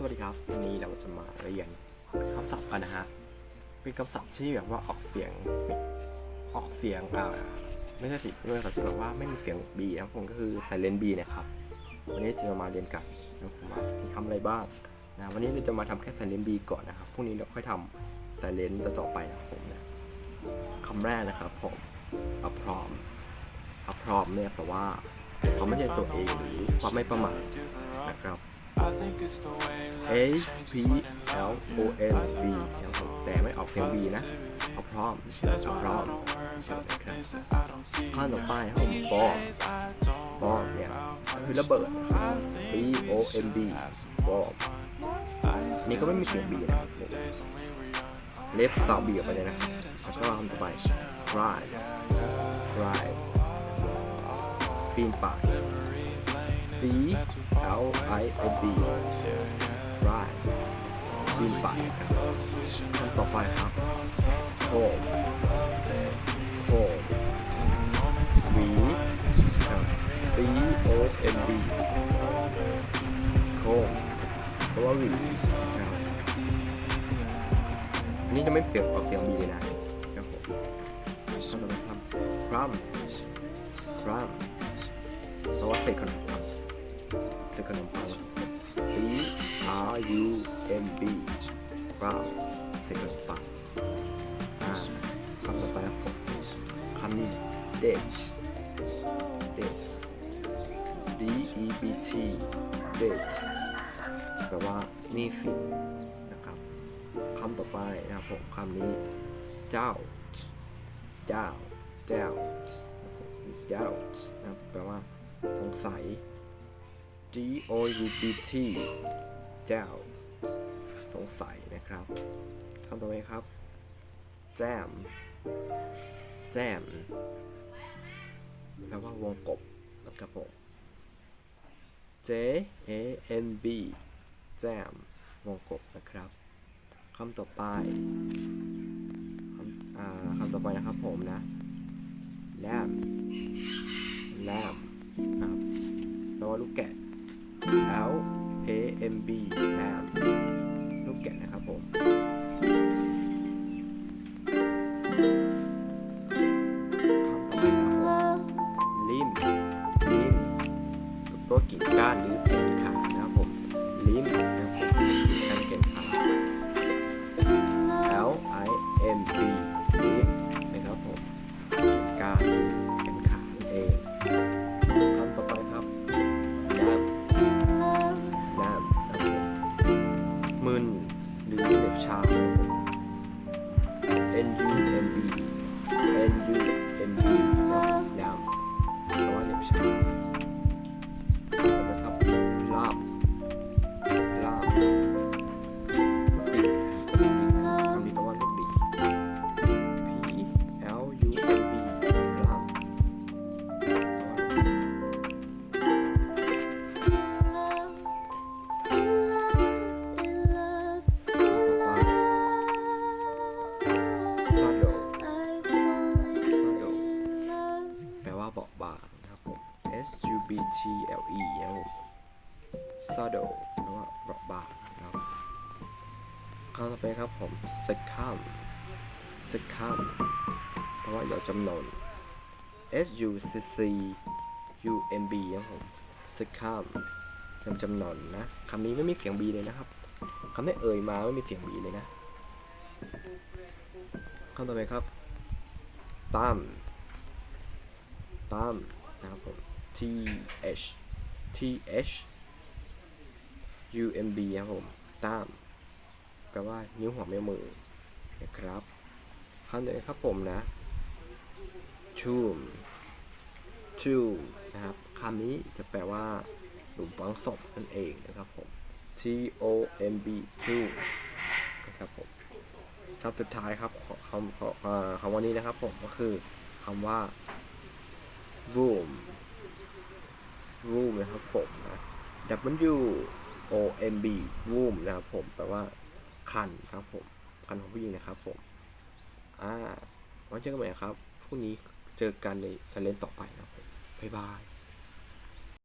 สวัสดีครับ วันนี้เราจะมาเรียนคำศัพท์กันนะฮะ เป็นคำศัพท์ที่แบบว่าออกเสียง ออกเสียงอ่าไม่ใช่สิไม่ใช่สิแบบว่าไม่มีเสียง B นะผมก็คือ silent B นะครับ วันนี้จะมาเรียนกันนะครับผมว่ามีคำอะไรบ้างนะวันนี้เราจะมาทำแค่ silent B ก่อนนะครับพรุ่งนี้เราค่อยทำ silent ต่อไปนะครับผมนะคำแรกนะครับผม a prom a prom เนี่ยแปลว่าความไม่ใช่ตัวเองหรือความไม่ประมาทนะครับ H P L O N B นะครับผมแต่ไม่ออกเสียง B นะเอาพร้อมเอาพร้อมใช่ไหมครับข้อต่อไปห้องบอมบอมเนี่ยคือระเบิดนะครับ B O M B บอมอันนี้ก็ไม่มีเสียง B นะครับผมเล็บสาว B ออกไปเลยนะแล้วก็คำต่อไป cry cry ปีนป่าย C L I N D right ปีนป่ายครับต่อไปครับ home home หวีครับ C O M B home เพราะว่าหวีครับนนี้จะไม่เสียงออกเสียงบีเลยนะครับผมคำต่อไปครับ from from เพราะว่าเศษขนมปัง เศษขนมปัง C R U M B from เศษขนมปังอ่าคำต่อไปครับคำนี้ date date D E B T date แปลว่านี่สินะครับคำต่อไปนะครับผมคำนี้ doubt doubt doubt doubt นะครับแปลว่าสงสัย D O U B T doubt สงสัยนะครับคำต่อไปครับ jam jam แปลว่าวงกบนะครับผม J A M B jam วงกบนะครับคำต่อไปคำอคำต่อไปนะครับผมนะ lamb lamb นะครับแปลว่าลูกแกะ A M B lamb ลูกแกะนะครับผม T L E นะครับผม saddle แปลว่าเบาะบางนะครับคำต่อไปครับผม succumb succumb แปลว่ายอมจำนน S U C C U M B นะครับผม succumb ยอมจำนนนะคำนี้ไม่มีเสียง B เลยนะครับคำที่เอ่ยมาไม่มีเสียง B เลยนะคำต่อไปครับตั้มตั้มนะครับผม T H T H U M B ครับผมตั้มแปลว่านิ้วหัวแม่มือนะครับคำต่อไปครับผมนะ tomb tomb นะครับคำนี้จะแปลว่าหลุมฝังศพนั่นเองนะครับผม T O M B t o นะครับผมคำสุดท้ายครับคำคำวันนี้นะครับผมก็คือคำว่า วูมนะครับผมนะ W O M B วูมนะครับผมแปลว่าคันครับผมคันของผู้หญิงนะครับผม อ่าไว้เจอกันใหม่ครับพรุ่งนี้เจอกันในสเลนต่อไปนะครับบ๊ายบาย